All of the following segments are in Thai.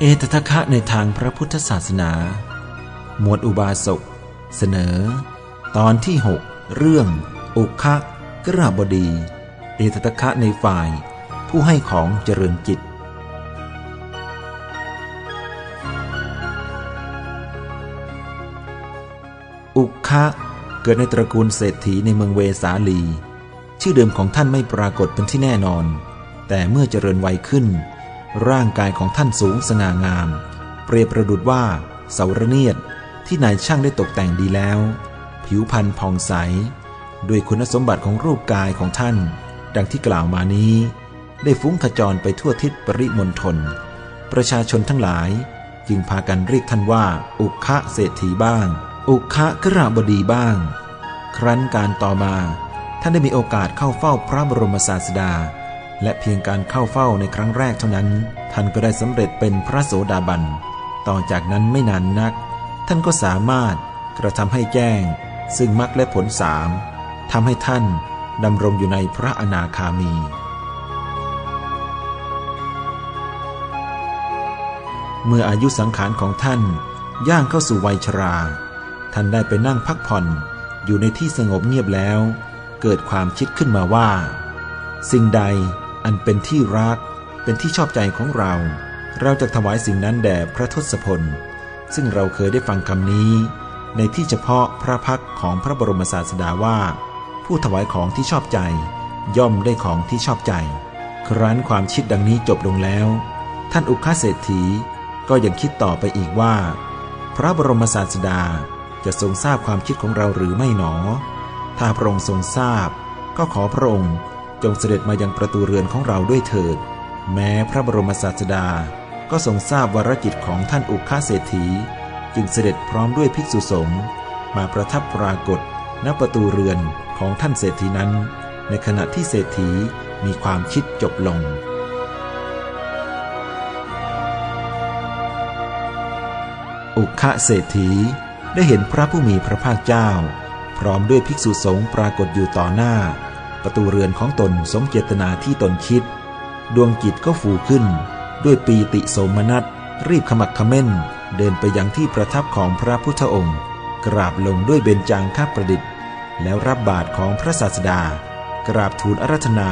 เอตทะคะในทางพระพุทธศาสนา หมวดอุบาสกเสนอ ตอนที่ 6 เรื่องอุคะกระบดี เอตทะคะในฝ่าย ผู้ให้ของเจริญจิต อุคะเกิดในตระกูลเศรษฐีในเมืองเวสาลี ชื่อเดิมของท่านไม่ปรากฏเป็นที่แน่นอน แต่เมื่อเจริญวัยขึ้น ร่างกายของท่านสูงสง่างาม เปรียบประดุดว่าเสาระเนียดที่นายช่างได้ตกแต่งดีแล้ว ผิวพรรณผ่องใส ด้วยคุณสมบัติของรูปกายของท่าน ดังที่กล่าวมานี้ ได้ฟุ้งขจรไปทั่วทิศปริมณฑลประชาชนทั้งหลาย จึงพากันเรียกท่านว่า อุคะเศรษฐีบ้าง อุคะกระบดีบ้าง ครั้นการต่อมา ท่านได้มีโอกาสเข้าเฝ้าพระบรมศาสดา และเพียงการเข้าเฝ้าในครั้งแรกเท่านั้น ท่านก็ได้สำเร็จเป็นพระโสดาบัน ต่อจากนั้นไม่นานนัก ท่านก็สามารถกระทำให้แจ้ง ซึ่งมรรคและผลสามทำให้ท่านดำรงอยู่ในพระอนาคามี เมื่ออายุสังขารของท่าน ย่างเข้าสู่วัยชรา ท่านได้ไปนั่งพักผ่อนอยู่ในที่สงบเงียบแล้ว เกิดความคิดขึ้นมาว่า สิ่งใด อันเป็นที่รัก เป็นที่ชอบใจของเรา เราจะถวายสิ่งนั้นแด่พระทศพล ซึ่งเราเคยได้ฟังคำนี้ ในที่เฉพาะพระพักของพระบรมศาสดาว่า ผู้ถวายของที่ชอบใจ ย่อมได้ของที่ชอบใจ ครั้นความคิดดังนี้จบลงแล้ว ท่านอุคาเศรษฐีก็ยังคิดต่อไปอีกว่า พระบรมศาสดาจะทรงทราบความคิดของเราหรือไม่หนอ ถ้าพระองค์ทรงทราบ ก็ขอพระองค์ งเสด็จมายังประตูเรือนของเราด้วยเถิด แม้พระบรมศาสดาก็ทรงทราบวรจิตของท่านอุคาเศรษฐี จึงเสด็จพร้อมด้วยภิกษุสงฆ์มาประทับปรากฏณประตูเรือนของท่านเศรษฐีนั้น ในขณะที่เศรษฐีมีความคิดจบลง อุคะเศรษฐีได้เห็นพระผู้มีพระภาคเจ้า พร้อมด้วยภิกษุสงฆ์ปรากฏอยู่ต่อหน้า ประตูเรือนของตนสมเจตนาที่ตนคิด ดวงจิตก็ฟูขึ้น ด้วยปีติโสมนัส รีบขมักขม้น เดินไปยังที่ประทับของพระพุทธองค์ กราบลงด้วยเบญจางคประดิษฐ์ แล้วรับบาทของพระศาสดา กราบทูลอารัธนา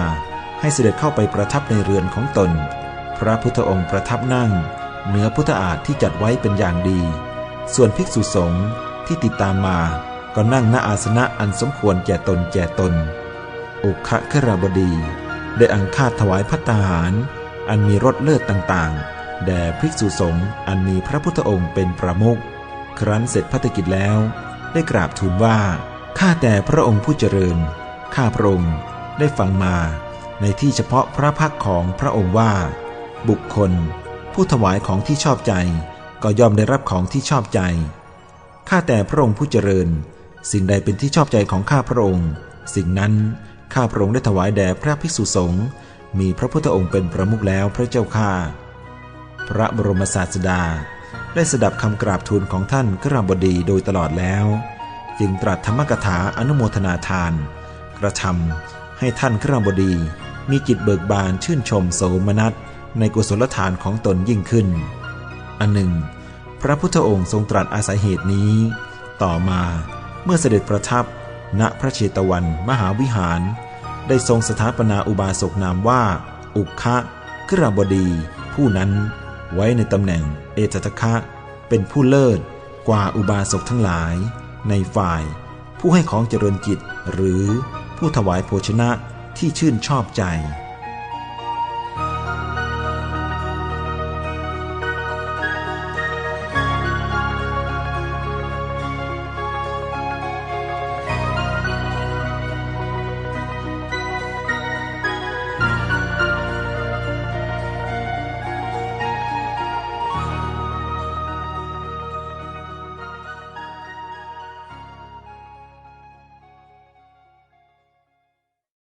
ให้เสด็จเข้าไปประทับในเรือนของตน พระพุทธองค์ประทับนั่ง เหนือพุทธอาฏที่จัดไว้เป็นอย่างดี ส่วนภิกษุสงฆ์ที่ติดตามมาก็นั่งณอาสนะอันสมควรแก่ตนแก่ตน อุคะคราบดี ได้อังคาดถวายพัตตาหาร อันมีรสเลิศต่างๆ แด่ภิกษุสงฆ์อันมีพระพุทธองค์เป็นประมุขครั้นเสร็จพัฒกิจแล้ว ได้กราบทูลว่า ข้าแต่พระองค์ผู้เจริญ ข้าพระองค์ได้ฟังมาในที่เฉพาะพระพักของพระองค์ว่า บุคคล ผู้ถวายของที่ชอบใจ ก็ย่อมได้รับของที่ชอบใจ ข้าแต่พระองค์ผู้เจริญ สิ่งใดเป็นที่ชอบใจของข้าพระองค์ สิ่งนั้น ข้าพระองค์ได้ถวายแด่พระภิกษุสงฆ์มีพระพุทธองค์เป็นประมุขแล้วพระเจ้าข้าพระบรมศาสดา ได้สดับคำกราบทูลของท่านกราบดีโดยตลอดแล้ว จึงตรัสธรรมกถาอนุโมทนาทาน กระทำให้ท่านกราบดี มีจิตเบิกบานชื่นชมโสมนัสในกุศลทานของตนยิ่งขึ้น อันหนึ่ง พระพุทธองค์ทรงตรัสอาศัยเหตุนี้ ต่อมาเมื่อเสด็จประทับ ณพระเชตวันมหาวิหาร ได้ทรงสถาปนาอุบาสกนามว่า อุคะกระบดี ผู้นั้นไว้ในตำแหน่งเอตตะคะ เป็นผู้เลิศกว่าอุบาสกทั้งหลาย ในฝ่าย ผู้ให้ของเจริญจิตหรือผู้ถวายโภชนะที่ชื่นชอบใจ